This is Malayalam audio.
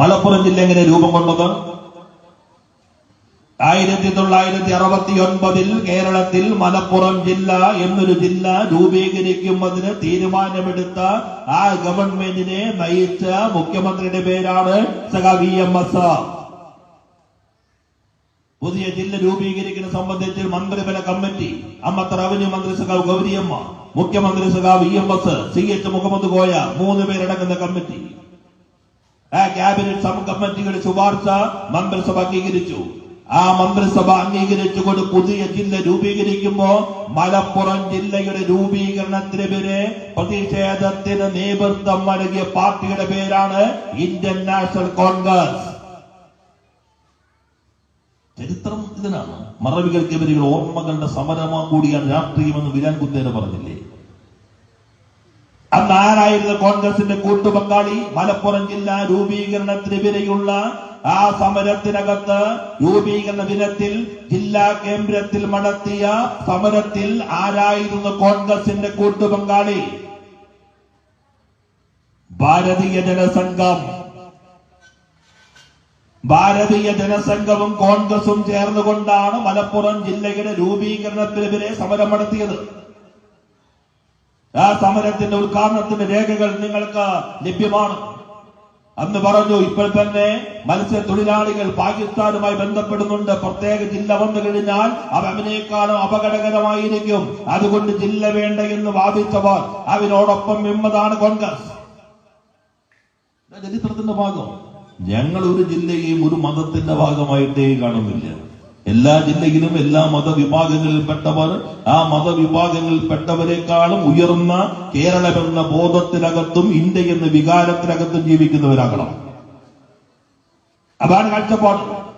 മലപ്പുറം ജില്ല എങ്ങനെ രൂപം കൊണ്ടത്? ആയിരത്തി തൊള്ളായിരത്തി അറുപത്തി ഒൻപതിൽ കേരളത്തിൽ മലപ്പുറം ജില്ല എന്നൊരു ജില്ല രൂപീകരിക്കുന്നതിന് തീരുമാനമെടുത്ത ആ ഗവൺമെന്റിനെ നയിച്ച മുഖ്യമന്ത്രിയുടെ പേരാണ് സഖാവി എം എസ്. പുതിയ ജില്ല രൂപീകരിക്കുന്ന സംബന്ധിച്ച് മന്ത്രിതല കമ്മിറ്റി അമ്മത്ത റവന്യൂ മന്ത്രി സഖാവ് ഗൗരിയമ്മ മുഖ്യമന്ത്രി സഖാവ് E M S C H Muhammad Koya മൂന്ന് പേരടങ്ങുന്ന കമ്മിറ്റി. ആ ക്യാബിനറ്റ് സബ് ശുപാർശ മന്ത്രിസഭ അംഗീകരിച്ചു. ആ മന്ത്രിസഭ അംഗീകരിച്ചുകൊണ്ട് പുതിയ ജില്ല രൂപീകരിക്കുമ്പോ മലപ്പുറം ജില്ലയുടെ രൂപീകരണത്തിനെതിരെ പേര് പ്രതിഷേധത്തിന് നേതൃത്വം നൽകിയ പാർട്ടിയുടെ പേരാണ് ഇന്ത്യൻ നാഷണൽ കോൺഗ്രസ്. ചരിത്രം ഇതിനാണ്. മറവികൾക്കെതിരെ ഓർമ്മകളുടെ സമരമാ കൂടിയാണ് രാഷ്ട്രീയമെന്ന് വിരാൻ കുത്തേര പറഞ്ഞില്ലേ? അന്ന് ആരായിരുന്നു കോൺഗ്രസിന്റെ കൂട്ടുപങ്കാളി? മലപ്പുറം ജില്ലാ രൂപീകരണത്തിനെതിരെയുള്ള ആ സമരത്തിനകത്ത് രൂപീകരണ ദിനത്തിൽ ജില്ലാ കേന്ദ്രത്തിൽ നടത്തിയ സമരത്തിൽ ആരായിരുന്നു കോൺഗ്രസിന്റെ കൂട്ടുപങ്കാളി? ഭാരതീയ ജനസംഘം. ഭാരതീയ ജനസംഘവും കോൺഗ്രസും ചേർന്നുകൊണ്ടാണ് മലപ്പുറം ജില്ലയുടെ രൂപീകരണത്തിനെതിരെ സമരം നടത്തിയത് ആ സമരത്തിന്റെ ഉദ്ഘാടനത്തിന്റെ രേഖകൾ നിങ്ങൾക്ക് ലഭ്യമാണ്. അന്ന് പറഞ്ഞു ഇപ്പോൾ തന്നെ മത്സ്യത്തൊഴിലാളികൾ പാകിസ്ഥാനുമായി ബന്ധപ്പെടുന്നുണ്ട്. പ്രത്യേക ജില്ല വന്നു കഴിഞ്ഞാൽ അവ അവനേക്കാളും അപകടകരമായിരിക്കും. അതുകൊണ്ട് ജില്ല വേണ്ട എന്ന് വാദിച്ചവർ അവരോടൊപ്പം എമ്മതാണ് കോൺഗ്രസ്. ചരിത്രത്തിന്റെ ഭാഗം. ഞങ്ങൾ ഒരു ജില്ലയെയും ഒരു മതത്തിന്റെ ഭാഗമായിട്ടേ കാണുന്നില്ല. എല്ലാ ജില്ലയിലും എല്ലാ മതവിഭാഗങ്ങളിൽപ്പെട്ടവർ ആ മതവിഭാഗങ്ങളിൽപ്പെട്ടവരെക്കാളും ഉയർന്ന കേരളം എന്ന ബോധത്തിനകത്തും ഇന്ത്യ എന്ന വികാരത്തിനകത്തും ജീവിക്കുന്നവരാകണം. അതാണ് കാഴ്ചപ്പാട്.